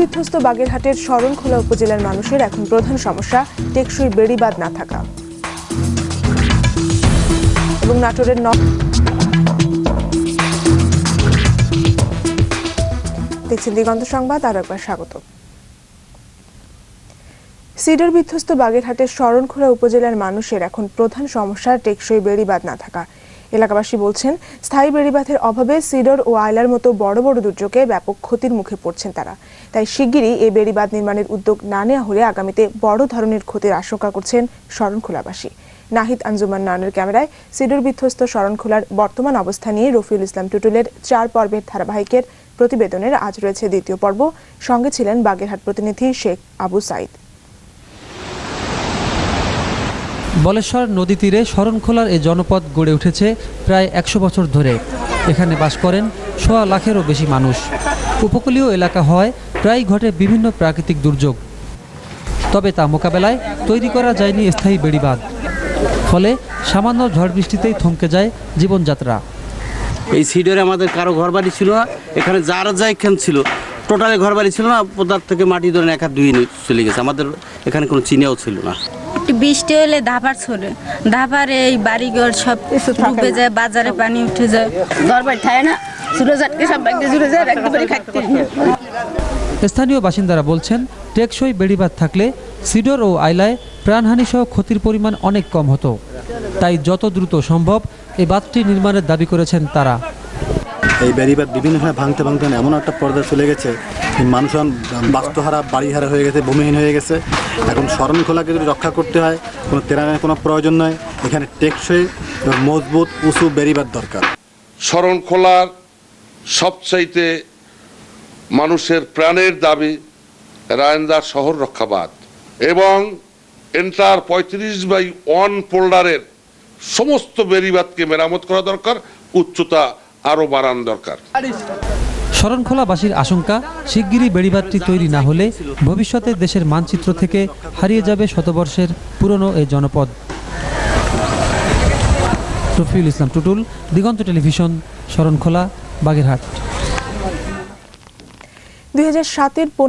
বিধ্বস্ত বাগেরহাটের শরণখোলা উপজেলার মানুষের এখন প্রধান সমস্যা, টেকসই বেড়িবাঁধ না থাকা। এবং নাটোরের ন দেখছেন দিগন্ত সংবাদ আরও একবার স্বাগত। সিডর বিধ্বস্ত বাগেরহাটের শরণখোলা উপজেলার মানুষের এখন প্রধান সমস্যা, টেকসই বেড়িবাঁধ না থাকা। এলাকাবাসী বলছেন, স্থায়ী বেড়িবাঁধের অভাবে সিডর ও আয়লার মতো বড় বড় দুর্যোগে ব্যাপক ক্ষতির মুখে পড়ছেন তারা। তাই শিগগিরই এই বেড়িবাঁধ নির্মাণের উদ্যোগ না নেওয়া হলে আগামীতে বড় ধরনের ক্ষতির আশঙ্কা করছেন শরণখোলাবাসী। নাহিদ আঞ্জুমান নানের ক্যামেরায় সিডর বিধ্বস্ত শরণখোলার বর্তমান অবস্থা নিয়ে রফিউল ইসলাম টুটুলের চার পর্বের ধারাবাহিকের প্রতিবেদনের আজ রয়েছে দ্বিতীয় পর্ব। সঙ্গে ছিলেন বাগেরহাট প্রতিনিধি শেখ আবু সাইদ বলেশ্বর নদী তীরে শরণখোলার এই জনপদ গড়ে উঠেছে প্রায় একশো বছর ধরে। এখানে বাস করেন সোয়া লাখেরও বেশি মানুষ। উপকূলীয় এলাকা হয় প্রায় ঘটে বিভিন্ন প্রাকৃতিক দুর্যোগ। তবে তা মোকাবেলায় তৈরি করা যায়নি স্থায়ী বেড়িবাঁধ। ফলে সামান্য ঝড় বৃষ্টিতেই থমকে যায় জীবনযাত্রা। এই সিডরে আমাদের কারও ঘর বাড়ি ছিল না, এখানে যার যা এখান ছিল? টোটালে ঘর বাড়ি ছিল না পদার্থ থেকে মাটি ধরে এক হাত দুই চলে গেছে। আমাদের এখানে কোনো চিনিয়াও ছিল না। একটু বৃষ্টি হলে ধাপার ছড়ে। ধাপার এই বাড়িঘর সব ডুবে যায় বাজারে পানি উঠে যায়। ঘর বাড়ি থাকে না। সব জুড়ে যায় খাইতে। স্থানীয় বাসিন্দারা বলছেন টেকসই বেড়িবাঁধ থাকলে সিডর ও আইলায় প্রাণহানি সহ ক্ষতির পরিমাণ অনেক কম হতো। তাই যত দ্রুত সম্ভব এই বাঁধটি নির্মাণের দাবি করেছেন তারা। এই ব্যারিবাদ বিভিন্ন সময় ভাঙতে ভাঙতে এমন একটা পর্যায়ে চলে গেছে মানুষ বাস্তুহারা, বাড়িহারা হয়ে গেছে, ভূমিহীন হয়ে গেছে। এখন শরণখোলাকে যদি রক্ষা করতে হয়, কোনো তেরানের কোনো প্রয়োজন নয় এখানে টেকসই মজবুত, উঁচু বেরিবাদ দরকার। শরণখোলার সবচাইতে মানুষের প্রাণের দাবি রায়ন্দার শহর রক্ষাবাদ এবং এন্টার পঁয়ত্রিশ বাই ওয়ান ফোল্ডারের সমস্ত বেরিবাদকে মেরামত করা দরকার, উচ্চতা আরও বাড়ানো দরকার। শরণখোলাবাসীর আশঙ্কা শিগগিরই বেড়িবাঁধটি তৈরি না হলে ভবিষ্যতে দেশের মানচিত্র থেকে হারিয়ে যাবে শতবর্ষের পুরনো এই জনপদ। রফিউল ইসলাম টুটুল দিগন্ত টেলিভিশন শরণখোলা বাগেরহাট। দুই হাজার সাতের